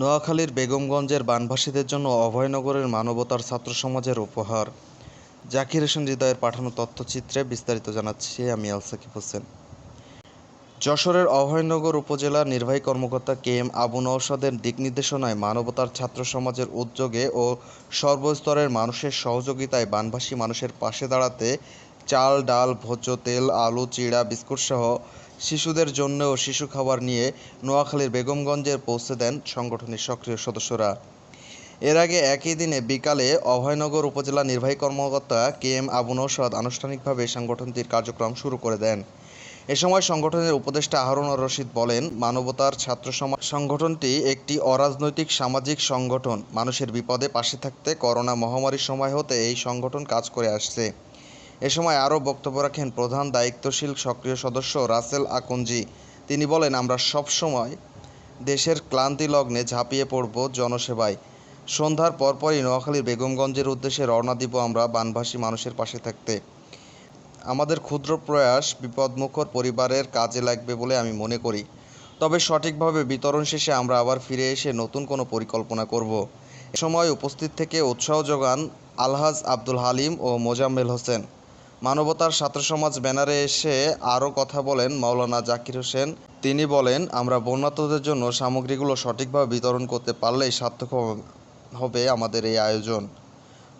নোয়াখালীর বেগমগঞ্জের বানভাসীদের জন্য অভয়নগরের মানবতার ছাত্র সমাজের উপহার। জাকির হোসেন হৃদয়ের পাঠানো তথ্যচিত্রে বিস্তারিত জানাচ্ছি আমি আলসাকিব হোসেন। যশোরের অভয়নগর উপজেলার নির্বাহী কর্মকর্তা কে এম আবু নওশাদের দিক নির্দেশনায় মানবতার ছাত্র সমাজের উদ্যোগে ও সর্বস্তরের মানুষের সহযোগিতায় বানভাসী মানুষের পাশে দাঁড়াতে চাল, ডাল, ভোজ্য, তেল, আলু, চিড়া, বিস্কুট সহ শিশুদের জন্যও শিশু খাবার নিয়ে নোয়াখালীর বেগমগঞ্জে পৌঁছে দেন সংগঠনের সক্রিয় সদস্যরা। এর আগে একই দিনে বিকালে অভয়নগর উপজেলা নির্বাহী কর্মকর্তা কে এম আবু নৌসাদ আনুষ্ঠানিকভাবে সংগঠনটির কার্যক্রম শুরু করে দেন। এ সময় সংগঠনের উপদেষ্টা হারুন রশিদ বলেন, মানবতার ছাত্র সমাজ সংগঠনটি একটি অরাজনৈতিক সামাজিক সংগঠন। মানুষের বিপদে পাশে থাকতে করোনা মহামারীর সময় হতে এই সংগঠন কাজ করে আসছে। এ সময় আরও বক্তব্য রাখেন প্রধান দায়িত্বশীল সক্রিয় সদস্য রাসেল আকঞ্জি তিনি বলেন, আমরা সবসময় দেশের ক্লান্তি লগ্নে ঝাঁপিয়ে পড়ব জনসেবায়। সন্ধ্যার পরপরই নোয়াখালীর বেগমগঞ্জের উদ্দেশ্যে রওনা দিব আমরা বানভাসী মানুষের পাশে থাকতে। আমাদের ক্ষুদ্র প্রয়াস বিপদমুখর পরিবারের কাজে লাগবে বলে আমি মনে করি। তবে সঠিকভাবে বিতরণ শেষে আমরা আবার ফিরে এসে নতুন কোনো পরিকল্পনা করব। এ সময় উপস্থিত থেকে উৎসাহ যোগান আলহাজ আব্দুল হালিম ও মোজাম্মেল হোসেন। মানবতার ছাত্র সমাজ ব্যানারে এসে আরও কথা বলেন মাওলানা জাকির হোসেন। তিনি বলেন, আমরা বন্যাতদের জন্য সামগ্রীগুলো সঠিকভাবে বিতরণ করতে পারলেই সার্থক হবে- আমাদের এই আয়োজন।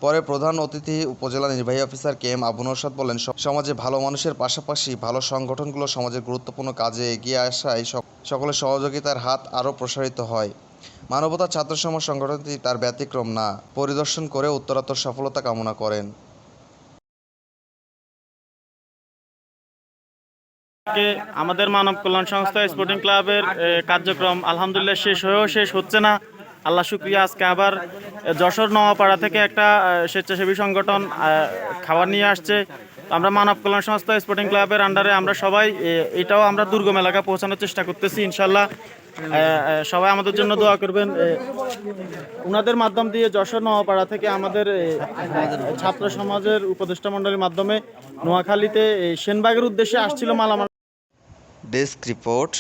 পরে প্রধান অতিথি উপজেলা নির্বাহী officer K M Abu Narsad বলেন "স- সমাজে ভালো মানুষের পাশাপাশি ভালো সংগঠনগুলো সমাজের গুরুত্বপূর্ণ কাজে এগিয়ে আসায় সক- সকলের সহযোগিতার হাত আরও প্রসারিত হয়। মানবতা ছাত্র সমাজ সংগঠনটি তার ব্যতিক্রম না। পরিদর্শন করে উত্তরাত্তর সফলতা কামনা করেন। আজকে আমাদের মানব কল্যাণ সংস্থা স্পোর্টিং ক্লাবের কার্যক্রম আলহামদুলিল্লাহ শেষ হয়েও শেষ হচ্ছে না। আল্লাহ শুক্রিয়া, আজকে আবার যশোর নওয়াপাড়া থেকে একটা স্বেচ্ছাসেবী সংগঠন খাবার নিয়ে আসছে। আমরা মানব কল্যাণ সংস্থা স্পোর্টিং ক্লাবের আন্ডারে আমরা সবাই এটাও আমরা দুর্গম এলাকা পৌঁছানোর চেষ্টা করতেছি ইনশাল্লাহ সবাই আমাদের জন্য দোয়া করবেন। ওনাদের মাধ্যম দিয়ে যশোর নওয়াপাড়া থেকে আমাদের ছাত্র সমাজের উপদেষ্টা মণ্ডলীর মাধ্যমে নোয়াখালীতে সেনবাগের উদ্দেশ্যে আসছিল মালামাল ডেস্ক রিপোর্ট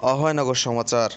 অভয়নগর সমাচার।